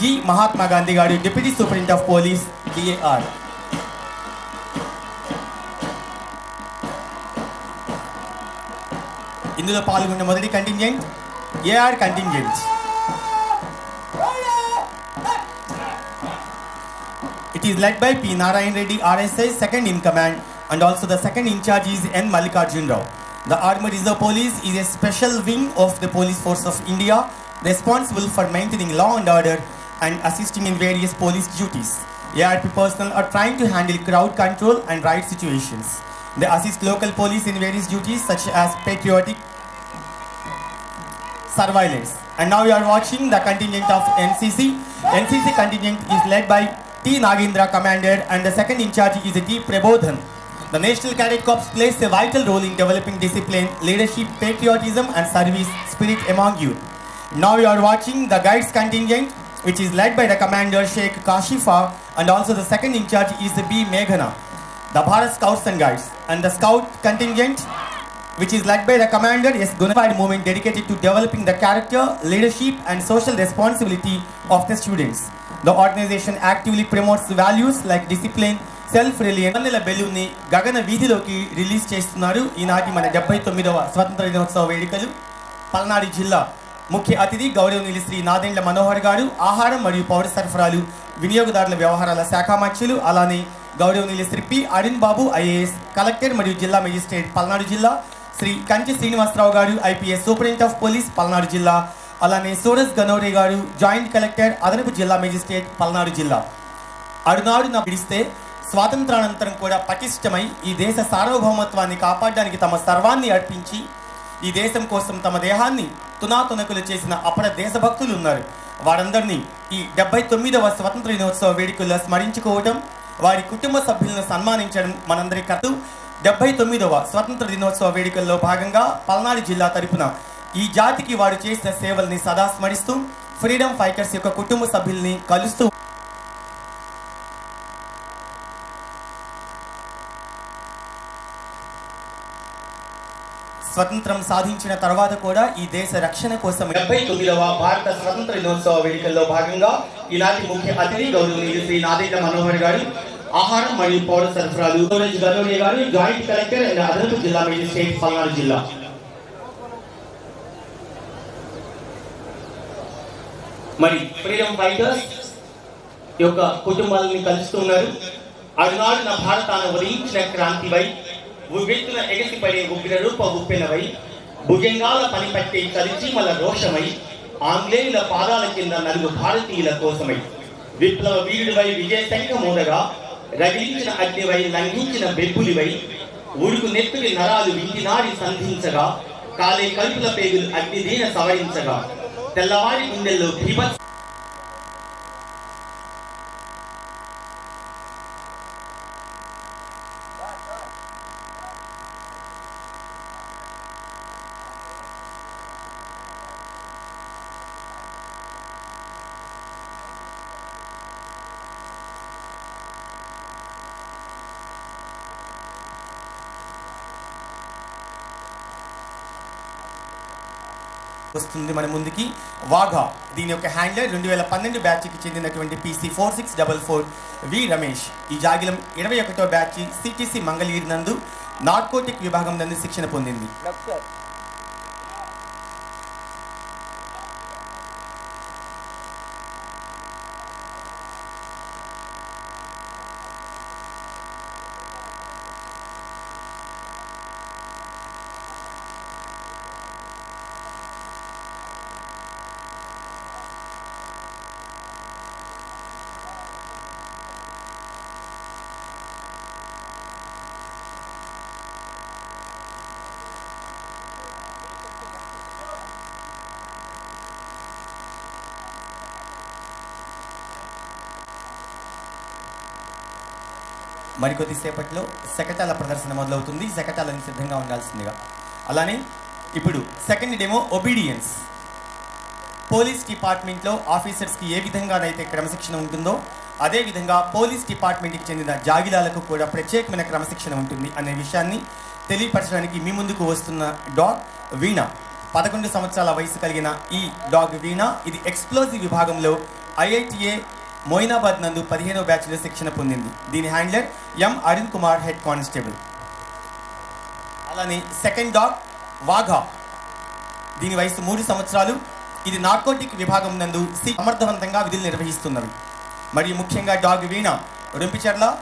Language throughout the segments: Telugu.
G Mahatma Gandhi garu deputy superintendent of police DAR ఇందులో పాల్గొన్న మొదటి contingent AR contingent It is led by P. Narayan Reddy, RSI, second in command, and also the second in charge is N. Mallikarjun Rao. The Armed Reserve Police is a special wing of the Police Force of India, responsible for maintaining law and order and assisting in various police duties. ARP personnel are trying to handle crowd control and riot situations. They assist local police in various duties such as patriotic surveillance. And now you are watching the contingent of NCC. NCC contingent is led by T. Nagendra, commander, and the second in charge is T. Prabodhan. The National Cadet Corps plays a vital role in developing discipline, leadership, patriotism, and service spirit among youth. Now you are watching the guides contingent, which is led by the commander Sheikh Kashifa, and also the second in charge is B. Meghana. The Bharat Scouts and Guides, and the scout contingent which is led by the commander is unified movement dedicated to developing the character, leadership and social responsibility of the students. The organization actively promotes values like discipline, self reliance నెల బెలూన్ని గగన వీధిలోకి రిలీజ్ చేస్తున్నారు ఈనాటి మన డెబ్బై తొమ్మిదవ స్వతంత్ర దినోత్సవ వేడుకలు పల్నాడు జిల్లా ముఖ్య అతిథి గౌరవనీయులు శ్రీ నాదెండ్ల మనోహర్ గారు ఆహారం మరియు పౌర సరఫరాలు వినియోగదారుల వ్యవహారాల శాఖ మంత్రులు అలానే గౌరవనీయులు Shri P. Arun Babu IAS collector మరియు జిల్లా మెజిస్ట్రేట్ పల్నాడు జిల్లా Shri Kanchi Srinivasarao garu IPS superintendent of police Palnadu జిల్లా అలానే సూరజ్ గనోరే గారు జాయింట్ కలెక్టర్ అదనపు జిల్లా మెజిస్ట్రేట్ పల్నాడు జిల్లా. అడునాడున పిడిస్తే స్వాతంత్రానంతరం కూడా పటిష్టమై ఈ దేశ సార్వభౌమత్వాన్ని కాపాడడానికి తమ సర్వాన్ని అర్పించి ఈ దేశం కోసం తమ దేహాన్ని తునాతునకులు చేసిన అపర దేశభక్తులు ఉన్నారు. వారందరినీ ఈ డెబ్బై తొమ్మిదవ స్వతంత్ర దినోత్సవ వేడుకల్లో స్మరించుకోవటం వారి కుటుంబ సభ్యులను సన్మానించడం మనందరి కథ డెబ్బై తొమ్మిదవ స్వతంత్ర దినోత్సవ వేడుకల్లో భాగంగా పల్నాడు జిల్లా తరపున ఈ జాతికి వారు చేసిన సేవల్ని సదా స్మరిస్తూ ఫ్రీడమ్ ఫైటర్స్ యొక్క కుటుంబ సభ్యుల్ని కలుస్తూ స్వతంత్రం సాధించిన తర్వాత కూడా ఈ దేశ రక్షణ కోసం డెబ్బై తొమ్మిదవ భారత స్వతంత్ర దినోత్సవ వేడుకల్లో భాగంగా ఈనాటి ముఖ్య అతిథి గౌరవనీయులు శ్రీ నాదేంద్ర మనోహర్ గారు ఆహారం మరియు పౌర సరఫరాలు గౌరవనీయ గనోడియ గారు జాయింట్ కలెక్టర్ అండ్ అదనపు జిల్లా మేజిస్ట్రేట్ పల్నాడు జిల్లా. మరి ఫ్రీడమ్ ఫైటర్స్ యొక్క కుటుంబాలని కలుస్తున్నారు అడునాడు నా భారతాన్ని ఉదయించిన క్రాంతిపై ఉవ్వెత్తున ఎగసిపడే ఉగ్ర రూప ఉప్పెనవై భుజంగాల పనిపట్టే కరిచీమల రోషమై ఆంగ్లేయుల పాదాల కింద నలుగు భారతీయుల కోసమై. విప్లవ వీరుడివై విజయ శంఖమూడగా రగిలించిన అగ్నివై లంఘించిన బెబ్బులివై ఉడుకు నెత్తుడి నరాలు వింటినారి సంధించగా కాలే కలుపుల పేగులు అగ్నిదీన సవరించగా. తెల్లవారి గుండెల్లో భీభత్స వస్తుంది మన ముందుకి. వాఘా దీని యొక్క హ్యాండ్లర్ రెండు వేల పన్నెండు బ్యాచ్కి చెందినటువంటి PC four six double four V Ramesh. ఈ జాగిలం ఇరవై ఒకటో బ్యాచ్ సిటీసీ మంగళగిరి నందు నార్కోటిక్ విభాగం నందు శిక్షణ పొందింది. మరికొద్దిసేపట్లో శకటాల ప్రదర్శన మొదలవుతుంది. శకటాలని సిద్ధంగా ఉండాల్సిందిగా. అలానే ఇప్పుడు సెకండ్ డెమో ఒబీడియన్స్ పోలీస్ డిపార్ట్మెంట్లో ఆఫీసర్స్కి ఏ విధంగానైతే క్రమశిక్షణ ఉంటుందో అదేవిధంగా పోలీస్ డిపార్ట్మెంట్కి చెందిన జాగిలాలకు కూడా ప్రత్యేకమైన క్రమశిక్షణ ఉంటుంది అనే విషయాన్ని తెలియపరచడానికి మీ ముందుకు వస్తున్న డాగ్ వీణ. పదకొండు సంవత్సరాల వయసు కలిగిన ఈ డాగ్ వీణ ఇది ఎక్స్ప్లోజివ్ విభాగంలో ఐఐటిఏ మోయినాబాద్ నందు పదిహేనవ బ్యాచ్లో శిక్షణ పొందింది. దీని handler M Arun Kumar head constable. అలానే సెకండ్ డాగ్ వాఘా. దీని వయసు మూడు సంవత్సరాలు. ఇది నార్కోటిక్ విభాగం నందు సి సమర్థవంతంగా విధులు నిర్వహిస్తున్నవి. మరియు ముఖ్యంగా డాగ్ వీణ రొంపిచెర్ల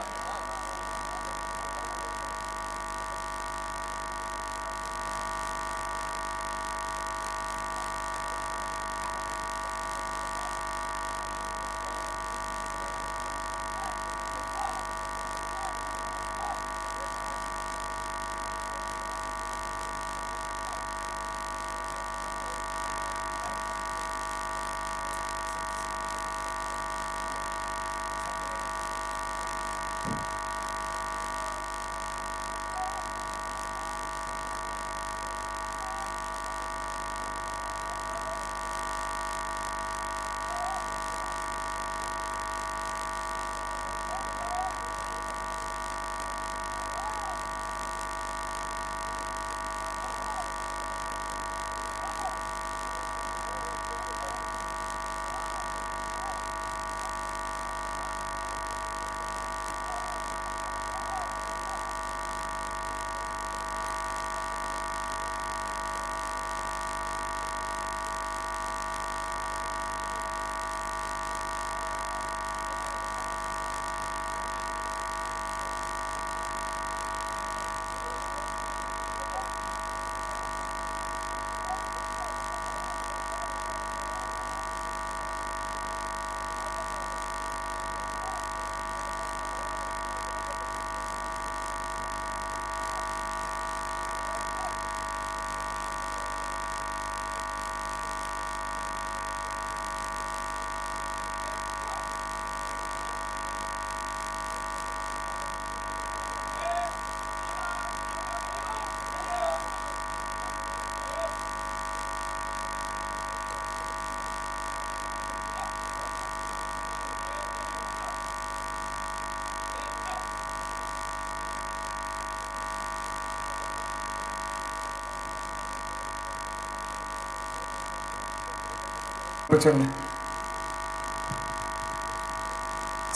కూర్చోండి.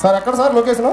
సార్ ఎక్కడ సార్ లొకేషను